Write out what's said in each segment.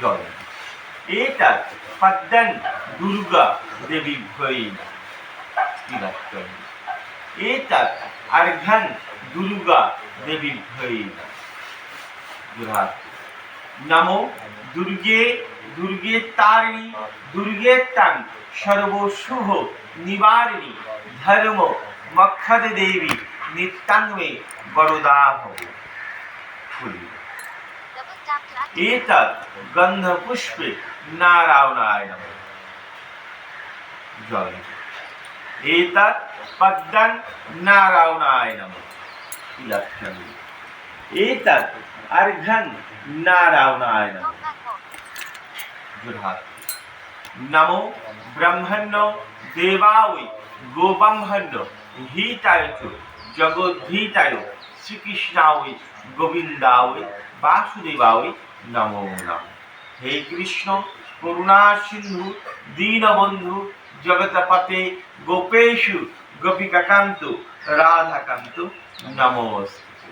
জল। এটা পাদ্যান দুর্গা দেবী ভয়ে এটা আর্ঘ্যান দুর্গা দেবী ভয়ে দুর্হাত নাম দুর্গে দুর্গে তারিণী, দুর্গে তান সর্বশুভ নিবারিণী, ধর্ম মক্ষদ দেবী নিত্যাঙ্গে বরদাহ। ফুলি। এতৎ গন্ধ পুষ্পে নারায়ণায়ণ জল এতৎ পদ্মং নারায়ণায়ণ ইলাক্ষণ এতৎ অর্ঘং নারায়ণায়ণ জুরহাত নমো ব্রহ্মণ্য দেবাউই গোব্রহ্মণ্য হিতায় জগদ্ধিতায় শ্রীকৃষ্ণাউই গোবিন্দাউই বাসুদেবাউই নমো নম। হে কৃষ্ণ করুণা সিন্ধু দীনবন্ধু জগৎপতে গোপেশু গোপিকাকান্ত রাধাকান্ত নমস্তে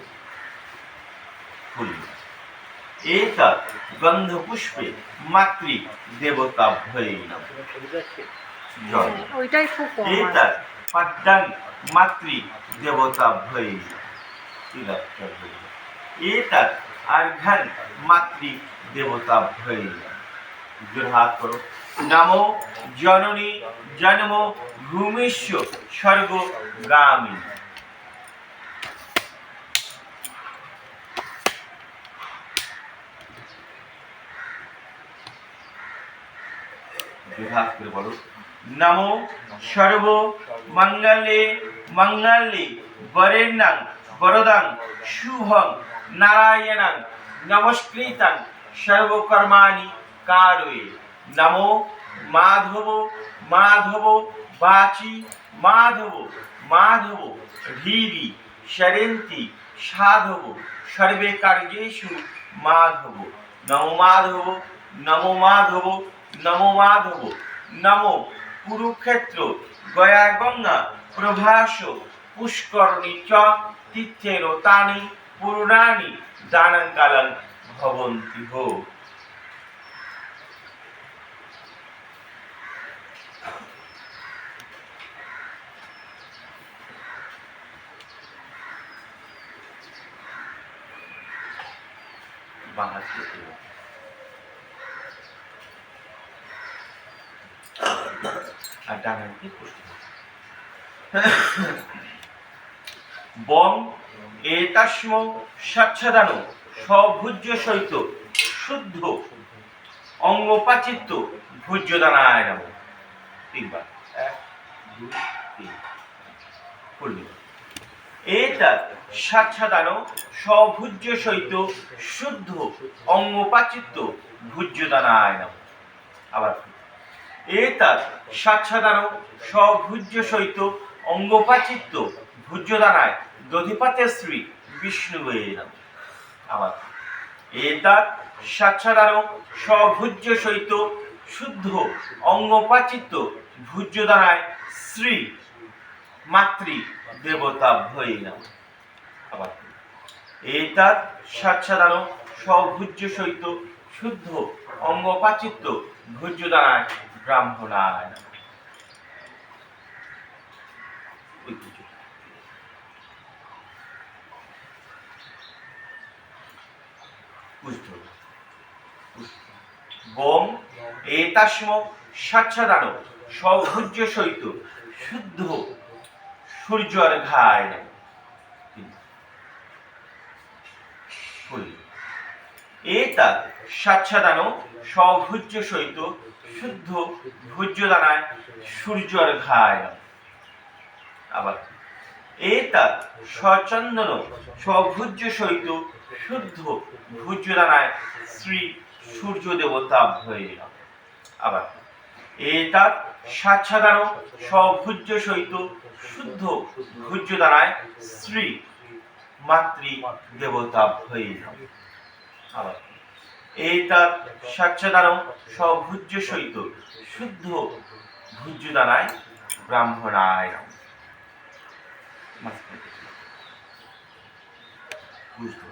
ফুল। এতৎ মাতৃ দেবতা নম। ওইটাই খুব মাতৃ আর ঘ্যান মাতৃ দেবতা হয়ে যায় করো। নাম জননী, জন্ম ভূমিষ্য স্বর্গগামী। বিভাগ করে বলো। নমো সর্ব মঙ্গলে মঙ্গলে, বরেণ্যাং, বরদাং, শুভং নারায়ণাং নমস্কৃতাং সর্বকর্মাণি কারয়ে। নমো মাধব মাধব, বাচি, মাধব মাধব, ধীরি, শরন্তি, সাধব, সর্বে কার্যেষু মাধব। নমো মাধব নমো মাধব নমো মাধব, নমো কুরুক্ষেত্র, গয়া গঙ্গা, প্রভাস, পুষ্করণী চ, তীর্থের তানি পূর্ণানি দানকালং ভবন্তি হো। আর বং এতাস্ম স্বচ্ছদান সভুজ্য সহিত শুদ্ধ অঙ্গপাচিত্য ভুজ্য দানায় নম তিনবার। এক, দুই, তিন। করলি এতৎ স্বচ্ছদান সভুজ্য সহিত শুদ্ধ অঙ্গপাচিত্য ভুজ্য দানায় নম আবার এতৎ স্বচ্ছদান সভুজ্য সহিত অঙ্গপাচিত্য ভুজ্যদানায় দধিপাতে শ্রী বিষ্ণুবে নম আবার এতৎ স্বচ্ছদান সভুজ্য সহিত শুদ্ধ অঙ্গপাচিত্য ভুজ্যদানায় শ্রী মাতৃ দেবতা ভয়ে নম আবার এতৎ স্বচ্ছদান সভুজ্য সহিত শুদ্ধ অঙ্গপাচিত্য ভুজ্যদানায় ব্রাহ্মণায় নমঃ। ওই পুজো। বুঝতে হবে। বুঝতে হবে। বোম এতাস্ম স্বচ্ছদান সভুজ্য সহিত শুদ্ধ সূর্যর ঘায় নমঃ। বলি এতৎ স্বচ্ছদান সভুজ্য সহিত শুদ্ধ ভুজ্যদানায় সূর্যর ঘায় নমঃ। আবার এতৎ সচন্দন সভুজ্য সহিত শুদ্ধ ভুজ্যদানায় শ্রী সূর্য দেবতা ভয়ে নমঃ। আবার এতৎ স্বচ্ছদান সভুজ্য সহিত শুদ্ধ ভুজ্যদানায় শ্রী মাতৃ দেবতা হয়ে নমঃ। আবার এতৎ স্বচ্ছদান সভুজ্য সহিত শুদ্ধ ভুজ্যদানায় ব্রাহ্মণায় নমঃ। মাঝখানে থেকে। বুঝতে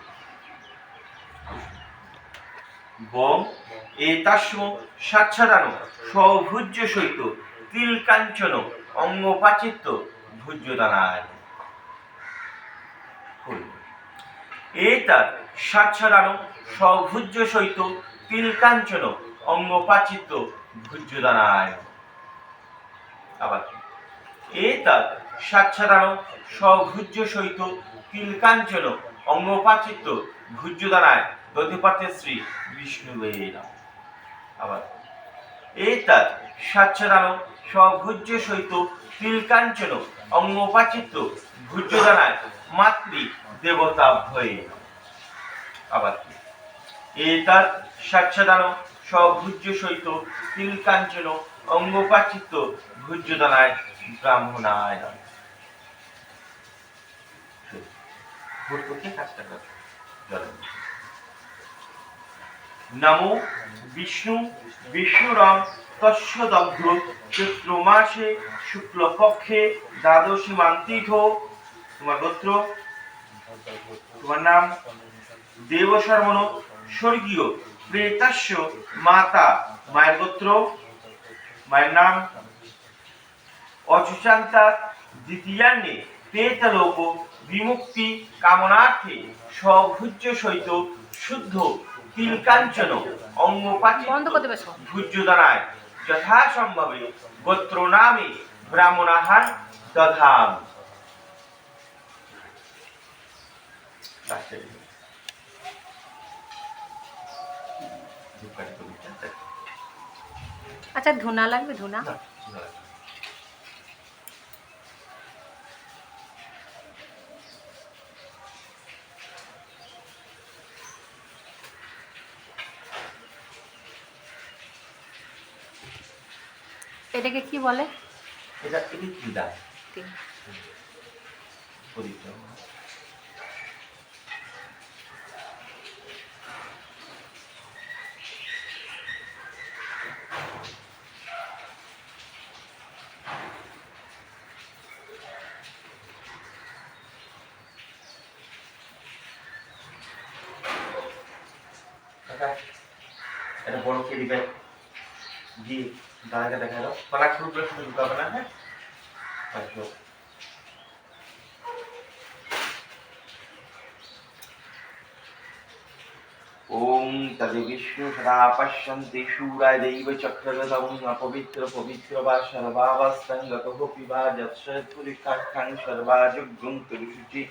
হবে। বম এতাস্ম সাচ্ছাদান সৌভুজ্য সহিত তিল কাঞ্চন অঙ্গপাচিত্য ভুজ্যদানায় এতার সাচ্ছাদান সৌভুজ্য সহিত তিল কাঞ্চন অঙ্গপাচিত্য ভুজ্যদানায় আবার এতার সাচ্ছাদান সৌভুজ্য সহিত তিল কাঞ্চন অঙ্গপাচিত্য ভুজ্যদানায় দধিপাতে শ্রী বিষ্ণুবের আবার এতার সাচ্ছাদান সভুজ্য সহিত তিলকাঞ্চন অঙ্গপাচিত্য ভুজ্যদানায় মাতৃ দেবতা ভয়ে। আবার এতার সাচ্ছাদান সভুজ্য সহিত তিলকাঞ্চন অঙ্গপাচিত্য ভুজ্যদানায় ব্রাহ্মণায় ভোট করতে কাজটা কর। নমো বিষ্ণু বিষ্ণুরাম তস্য দগ্ধ চৈত্র মাসে শুক্লপক্ষে দ্বাদশী মান্তিথ তোমার গোত্র, তোমার নাম দেবশর্মণ, স্বর্গীয় প্রেতাস্য মাতা। মায়ের গোত্র, মায়ের নাম অচুচান্তা দ্বিতীয়ান্নে প্রেতলোক, বিমুক্তি, কামনার্থে সভুজ্য সহিত শুদ্ধ তিলকাঞ্চন অঙ্গপাচিত বন্ধ করতে পারছ ভুজ্যদানায় যথাসম্ভবে গোত্র নামে ব্রাহ্মণাহার দধাম। আচ্ছা ধুনা লাগবে ধুনা? এটাকে কি বলে? এটা এটি কি। পরিচয় এটা বড় কেরি ব্যাগ দিয়ে দাদাকে দেখা দাও। কলা খুব ঢুকাবে না হ্যাঁ? আচ্ছা। ওম তদ বিষ্ণু সদা পশ্যন্তি শূরায় দৈব চক্রগতম অপবিত্র পবিত্র বা সর্বাবস্তং গত পিবা যৎসৎপুরিকাক্ষাং সর্বাযুগ্রং তুলুশুচি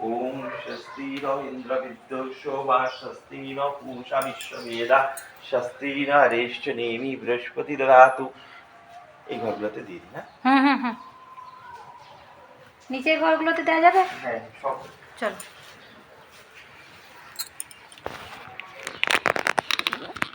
ওম স্বস্তি ইন্দ্র বিদ্যোষো বা স্বস্তি পূষা বিশ্ববেদা। শাস্তি নারেশ্চ নেমি বৃহস্পতি দদাতু এই ঘরগুলোতে দিয়ে দিন না হুম হুম হুম। নিচের ঘরগুলোতে দেওয়া যাবে? হ্যাঁ সব। চলো।